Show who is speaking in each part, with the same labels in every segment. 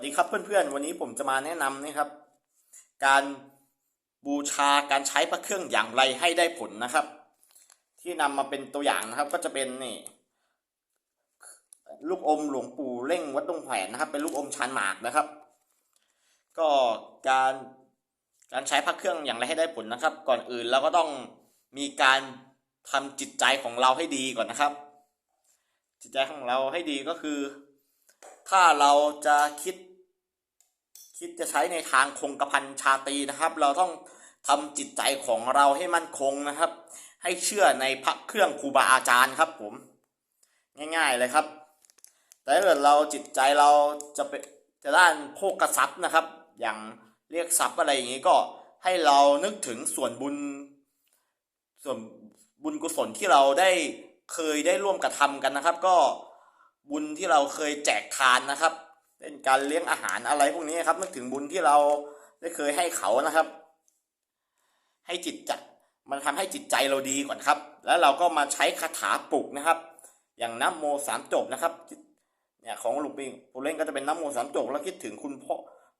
Speaker 1: วัสดีครับเพื่อนๆ วันนี้ผมจะมาแนะนำนะครับ การบูชาการใช้พระเครื่องอย่างไรให้ได้ผลนะครับ ที่นำมาเป็นตัวอย่างนะครับ ก็จะเป็นนี่ลูกอมหลวงปู่เล่งวัดตรงแขวนนะครับ เป็นลูกอมชานหมากนะครับ ก็การการใช้พระเครื่องอย่างไรให้ได้ผลนะครับ ก่อนอื่นเราก็ต้องมีการทำจิตใจของเราให้ดีก่อนนะครับ จิตใจของเราให้ดีก็คือถ้าเราจะคิด คิดจะใช้ในทางคงกระพันชาตรีนะครับ เราต้องทำจิตใจของเราให้มั่นคงนะครับ ให้เชื่อในพระเครื่องครูบาอาจารย์ครับผม ง่ายๆเลยครับ แต่ถ้าเกิดเราจิตใจเราจะเป็นจะด้านโภกทรัพย์นะครับ อย่างเรียกทรัพย์อะไรอย่างนี้ก็ให้เรานึกถึงส่วนบุญส่วนบุญกุศลที่เราได้เคยได้ร่วมกระทำกันนะครับ ก็บุญที่เราเคยแจกทานนะครับ เป็นการเลี้ยงอาหารอะไรพวกนี้ครับนึกถึงบุญที่เราได้เคยให้เขานะครับ ให้จิตใจมันทำให้จิตใจเราดีก่อนครับ แล้วเราก็มาใช้คาถาปลุกนะครับ อย่างน้ำโมสามจบนะครับเนี่ยของหลวงปู่ปู่เล่นก็จะเป็นน้ำโมสามจบแล้วคิดถึงคุณพ่อ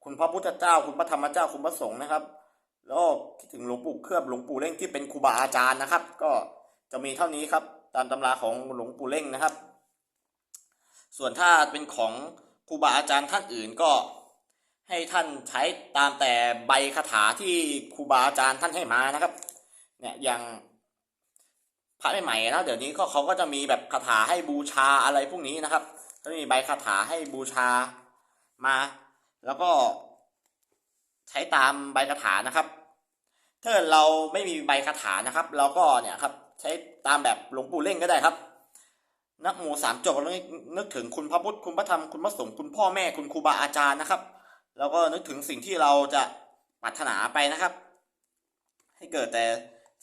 Speaker 1: คุณพระพุทธเจ้า คุณพระธรรมเจ้าคุณพระสงฆ์นะครับ แล้วคิดถึงหลวงปู่เคลือบหลวงปู่เล่งที่เป็นครูบาอาจารย์นะครับ ก็จะมีเท่านี้ครับ ตามตำราของหลวงปู่เล่งนะครับ ส่วนถ้าเป็นของ ครูบาอาจารย์ท่านอื่นก็ให้ท่านใช้ตามแต่ใบคาถาที่ครูบาอาจารย์ท่านให้มานะครับ เนี่ยอย่างพระใหม่ๆนะเดี๋ยวนี้ก็เขาก็จะมีแบบคาถาให้บูชาอะไรพวกนี้นะครับก็มีใบคาถาให้บูชามา แล้วก็ใช้ตามใบคาถานะครับ ถ้าเราไม่มีใบคาถานะครับ เราก็เนี่ยครับใช้ตามแบบหลวงปู่เล่งก็ได้ครับ นักโมสามจบแล้วนึกถึงคุณพระพุทธคุณพระธรรมคุณพระสงฆ์คุณพ่อแม่คุณครูบาอาจารย์นะครับ แล้วก็นึกถึงสิ่งที่เราจะปรารถนาไปนะครับ ให้เกิดแต่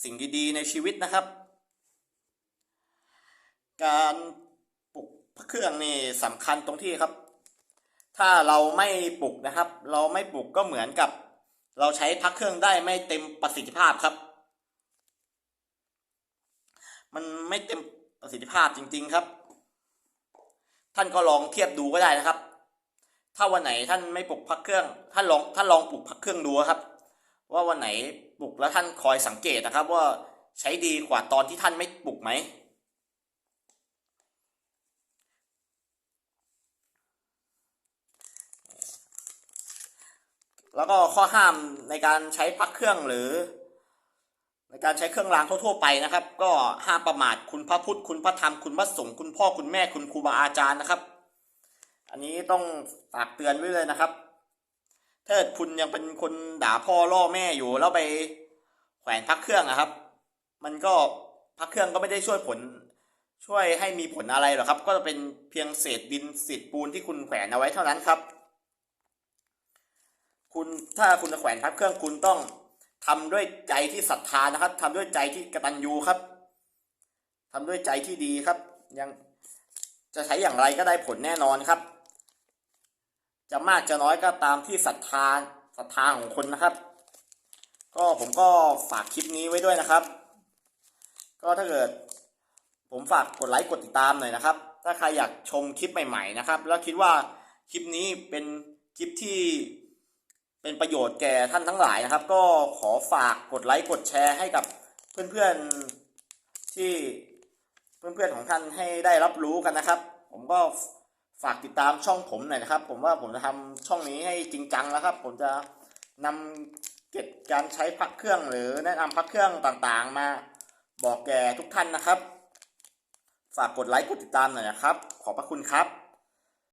Speaker 1: สิ่งดีๆในชีวิตนะครับ การปลุกพระเครื่องนี่สำคัญตรงที่ครับ ถ้าเราไม่ปลุกนะครับ เราไม่ปลุกก็เหมือนกับ เราใช้พักเครื่องได้ไม่เต็มประสิทธิภาพครับ มันไม่เต็ม ประสิทธิภาพจริง ๆครับ ท่านก็ลองเทียบดูก็ได้นะครับ ถ้าวันไหนท่านไม่ปลุกพักเครื่อง ท่านลองท่านลองปลุกพักเครื่องดูครับ ว่าวันไหนปลุกแล้วท่านคอยสังเกตนะครับ ว่าใช้ดีกว่าตอนที่ท่านไม่ปลุกไหมแล้วก็ข้อห้ามในการใช้พักเครื่องหรือ ในการใช้เครื่องรางทั่วๆไปนะครับ ก็ห้ามประมาทคุณพระพุทธคุณพระธรรมคุณพระสงฆ์คุณพ่อคุณแม่คุณครูบาอาจารย์นะครับ อันนี้ต้องฝากเตือนไว้เลยนะครับ ถ้าคุณยังเป็นคนด่าพ่อล่อแม่อยู่แล้วไปแขวนพักเครื่องนะครับ มันก็พักเครื่องก็ไม่ได้ช่วยผล ช่วยให้มีผลอะไรหรอกครับ ก็จะเป็นเพียงเศษดินเศษปูนที่คุณแขวนเอาไว้เท่านั้นครับ คุณถ้าคุณจะแขวนพักเครื่องคุณต้อง ทำด้วยใจที่ศรัทธานะครับทำด้วยใจที่กตัญญูครับทำด้วยใจที่ดีครับ ยังจะใช้อย่างไรก็ได้ผลแน่นอนครับ จะมากจะน้อยก็ตามที่ศรัทธาศรัทธาของคนนะครับ ก็ผมก็ฝากคลิปนี้ไว้ด้วยนะครับ ก็ถ้าเกิด ผมฝากกดไลค์กดติดตามหน่อยนะครับ ถ้าใครอยากชมคลิปใหม่ ๆ นะครับ แล้วคิดว่าคลิปนี้เป็นคลิปที่ เป็นประโยชน์แก่ท่านทั้งหลายนะครับ ก็ขอฝากกดไลค์กดแชร์ให้กับเพื่อนๆที่เพื่อนๆของท่านให้ได้รับรู้กันนะครับ ผมก็ฝากติดตามช่องผมหน่อยนะครับ ผมว่าผมจะทำช่องนี้ให้จริงจังแล้วครับ ผมจะนำเก็บการใช้พักเครื่องหรือแนะนำพักเครื่องต่างๆ มาบอกแก่ทุกท่านนะครับ ฝากกดไลค์กดติดตามหน่อยนะครับ ขอบพระคุณครับ